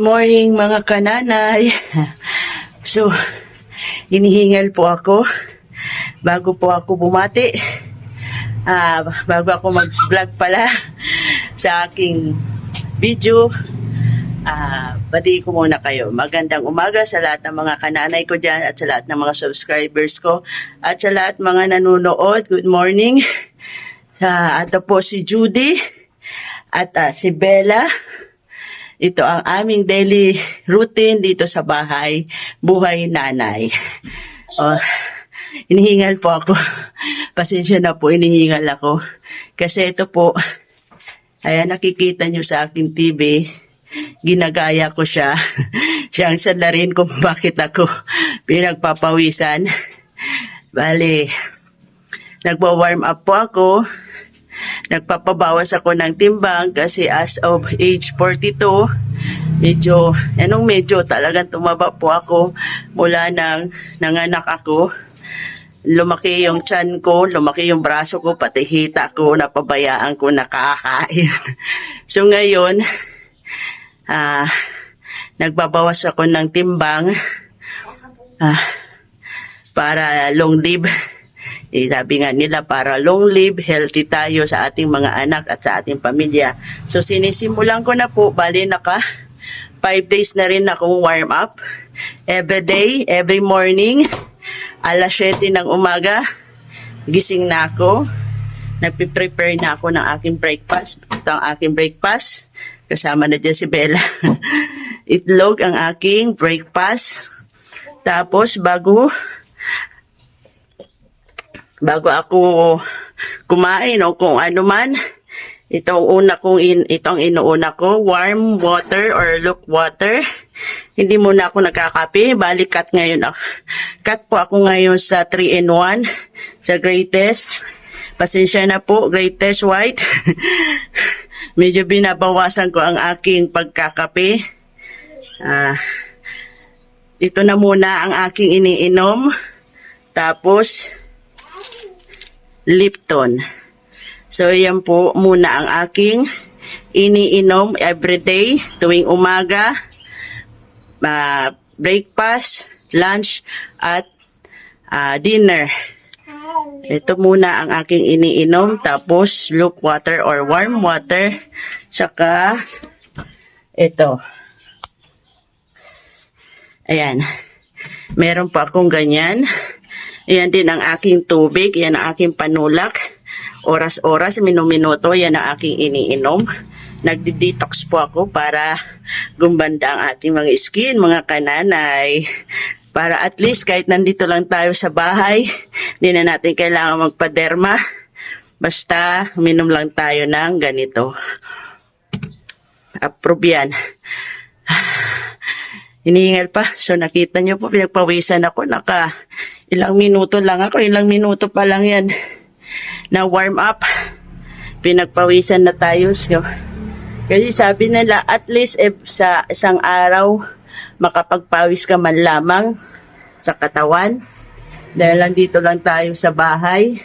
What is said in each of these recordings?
morning mga kananay. So, hinihingal po ako bago po ako bumati. Ah, bago ako mag-vlog pala sa aking video. Ah, bati ko muna kayo. Magandang umaga sa lahat ng mga kananay ko dyan at sa lahat ng mga subscribers ko at sa lahat mga nanonood. Good morning. Sa ato po si Judy at ah, si Bella. Ito ang aming daily routine dito sa bahay, buhay nanay. Oh, inihingal po ako. Pasensya na po, inihingal ako. Kasi ito po, ayan nakikita nyo sa aking TV, ginagaya ko siya. siya ang salarin kung bakit ako pinagpapawisan. Bali, nagwa-warm up po ako. Nagpapabawas ako ng timbang kasi as of age 42, medyo, anong medyo talagang tumaba po ako mula nang nanganak ako. Lumaki yung tiyan ko, lumaki yung braso ko, pati hita ko, napabayaan ko nakakain. so ngayon, ah, nagbabawas ako ng timbang ah, para long live. Eh, sabi nga nila, para long live, healthy tayo sa ating mga anak at sa ating pamilya. So, sinisimulan ko na po, bali naka 5 days na rin akong warm up. Every day, every morning, alas 7 ng umaga, gising na ako. Nagpiprepare na ako ng aking breakfast. Ito ang aking breakfast. Kasama na dyan si Bella. Itlog ang aking breakfast. Tapos, bago bago ako kumain o kung ano man, itong una kong in, itong inuuna ko, warm water or luke water. Hindi muna ako nagkakape, balik cut ngayon ako. Cut po ako ngayon sa 3 in 1, sa greatest. Pasensya na po, greatest white. Medyo binabawasan ko ang aking pagkakape. Ah, ito na muna ang aking iniinom. Tapos, Lipton. So, yan po muna ang aking iniinom everyday tuwing umaga, ah, breakfast, lunch, at ah, dinner. Ito muna ang aking iniinom, tapos luke water or warm water, tsaka ito. Ayan. Meron pa akong ganyan. Ayan din ang aking tubig. Yan ang aking panulak. Oras-oras, minuminuto, yan ang aking iniinom. Nagdi-detox po ako para gumbanda ang ating mga skin, mga kananay. Para at least kahit nandito lang tayo sa bahay, hindi na natin kailangan magpaderma. Basta, minom lang tayo ng ganito. Approve yan. Hinihingal pa. So nakita nyo po, pinagpawisan ako. Naka ilang minuto lang ako. Ilang minuto pa lang yan. Na warm up. Pinagpawisan na tayo. So, kasi sabi nila, at least if sa isang araw, makapagpawis ka man lamang sa katawan. Dahil lang dito lang tayo sa bahay.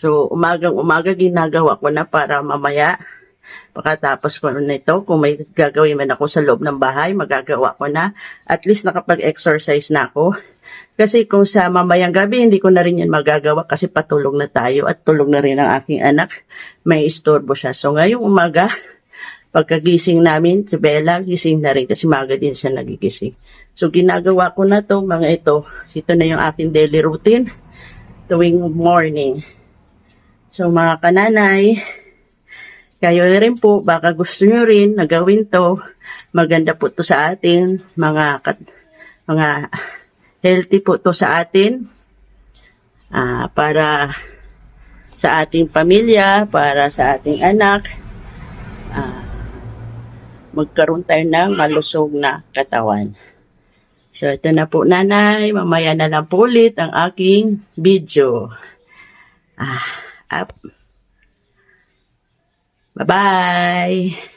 So, umagang umaga ginagawa ko na para mamaya Pagkatapos ko nito, kung may gagawin man ako sa loob ng bahay, magagawa ko na. At least nakapag-exercise na ako. Kasi kung sa mamayang gabi, hindi ko na rin yan magagawa kasi patulog na tayo at tulog na rin ang aking anak. May istorbo siya. So ngayong umaga, pagkagising namin, si Bella, gising na rin kasi maga din siya nagigising. So ginagawa ko na to mga ito. Ito na yung aking daily routine tuwing morning. So mga kananay, kayo rin po, baka gusto nyo rin na gawin to. Maganda po to sa atin. Mga, kat, mga healthy po to sa atin. Ah, para sa ating pamilya, para sa ating anak. Ah, magkaroon tayo ng malusog na katawan. So, ito na po, nanay. Mamaya na lang po ulit ang aking video. Ah, up. Bye-bye!